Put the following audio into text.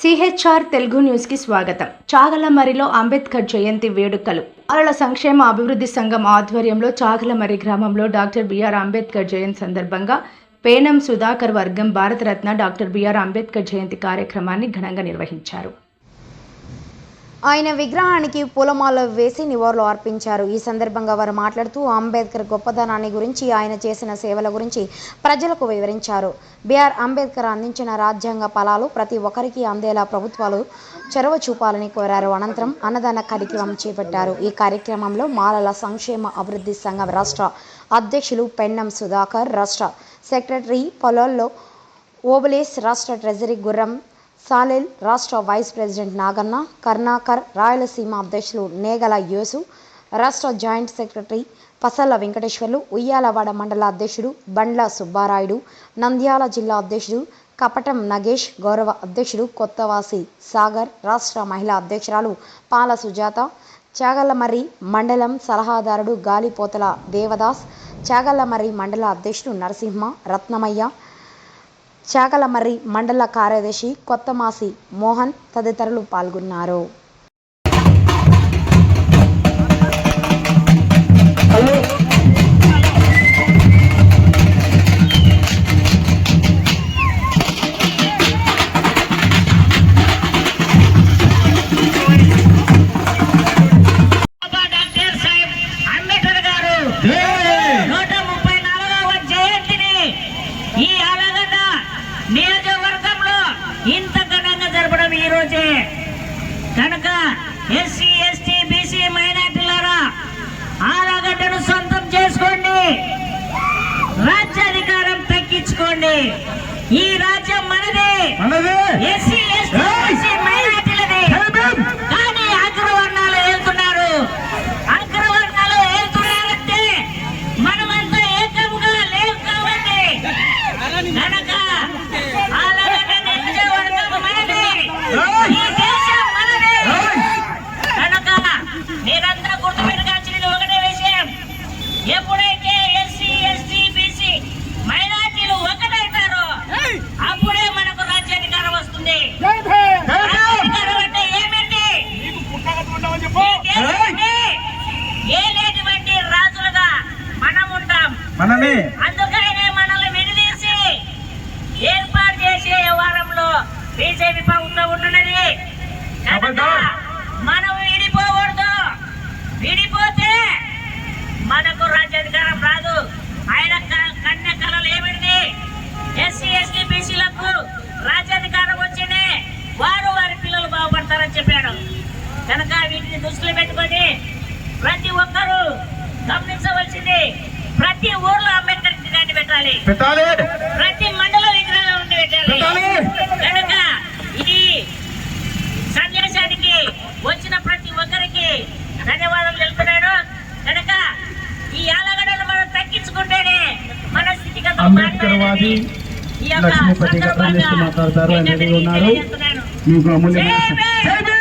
CHR Telugu న్యూస్కి స్వాగతం. చాగలమరిలో అంబేద్కర్ జయంతి వేడుకలు. బాలల సంక్షేమ అభివృద్ధి సంఘం ఆధ్వర్యంలో చాగలమరి గ్రామంలో డాక్టర్ బిఆర్ అంబేద్కర్ జయంతి సందర్భంగా పేనం సుధాకర్ వర్గం Bharat Ratna doctor B R Ambedkar జయంతి కార్యక్రమాన్ని ఘనంగా నిర్వహించారు. ఆయన విగ్రహానికి పూలమాల వేసి నివాళులు అర్పించారు. ఈ సందర్భంగా వారు మాట్లాడుతూ అంబేద్కర్ గొప్పదనాన్ని గురించి ఆయన చేసిన సేవల గురించి ప్రజలకు వివరించారు. బిఆర్ అంబేద్కర్ అందించిన రాజ్యాంగ ఫలాలు ప్రతి ఒక్కరికి అందేలా ప్రభుత్వాలు చొరవ చూపాలని కోరారు. అనంతరం అన్నదాన కార్యక్రమం చేపట్టారు. ఈ కార్యక్రమంలో మాలల సంక్షేమ అభివృద్ధి సంఘం రాష్ట్ర అధ్యక్షులు పెన్నం సుధాకర్ రాష్ట్ర సెక్రటరీ పొలాల్లో ఓబులేస్ రాష్ట్ర ట్రెజరీ గుర్రం సాలెల్ రాష్ట్ర వైస్ ప్రెసిడెంట్ నాగన్న కర్ణాకర్ రాయలసీమ అధ్యక్షులు నేగల యోసు రాష్ట్ర జాయింట్ సెక్రటరీ పసల్ల వెంకటేశ్వర్లు ఉయ్యాలవాడ మండల అధ్యక్షుడు బండ్ల సుబ్బారాయుడు నంద్యాల జిల్లా అధ్యక్షుడు కపటం నగేష్ గౌరవ అధ్యక్షుడు కొత్తవాసి సాగర్ రాష్ట్ర మహిళా అధ్యక్షురాలు పాల సుజాత చాగల్లమర్రి మండలం సలహాదారుడు గాలిపోతల దేవదాస్ చాగల్లమర్రి మండల అధ్యక్షుడు నరసింహ రత్నమయ్య చాకలమర్రి మండల కార్యదర్శి కొత్తమాసి మోహన్ తదితరులు పాల్గొన్నారు. కనుక ఎస్సీ ఎస్టీ బీసీ మైనార్టీలారా ఆలగడ్డను సొంతం చేసుకోండి. రాజ్యాధికారం తగ్గించుకోండి. ఈ రాజ్యం మనదే. ఎస్సీ ఎస్టీ బీసీ మైనార్టీలది. కానీ అగ్రవర్ణాలు వెళ్తున్నారు అగ్రవర్ణాలు వెళ్తున్నారంటే మనమంతా ఏకముగా లేవు కాబట్టి మనమే అందుకనే మనల్ని విడదీసి ఏర్పాటు చేసే వ్యవహారంలో బీజేపీ ప్రభుత్వం ఉంటున్నది. మనం విడిపోకూడదు విడిపోతే మనకు రాజ్యాధికారం రాదు ఆయన క- కన్య కళలు ఏమిటి ఎస్సీ ఎస్టీ బీసీలకు రాజ్యాధికారం వచ్చింది వారు వారి పిల్లలు బాగుపడతారని చెప్పాడు కనుక వీటిని దృష్టిలో పెట్టుకొని ప్రతి ఒక్కరూ గమనించవలసింది ప్రతి ఊర్లో అంబేద్కర్ విగ్రహాన్ని పెట్టాలి ప్రతి మండల విగ్రహం ఉండి పెట్టాలి. కనుక ఇది సందేశానికి వచ్చిన ప్రతి ఒక్కరికి ధన్యవాదాలు తెలుపుతున్నాను కనుక ఈ ఆలగడలు మనం తగ్గించుకుంటేనే మన స్థితిగతులు అంబేద్కర్ వాది ఈ యొక్క లక్ష్మీపతి గారు మాట్లాడతారు రెడీగా ఉన్నారు. మీకు అమూల్యమైన!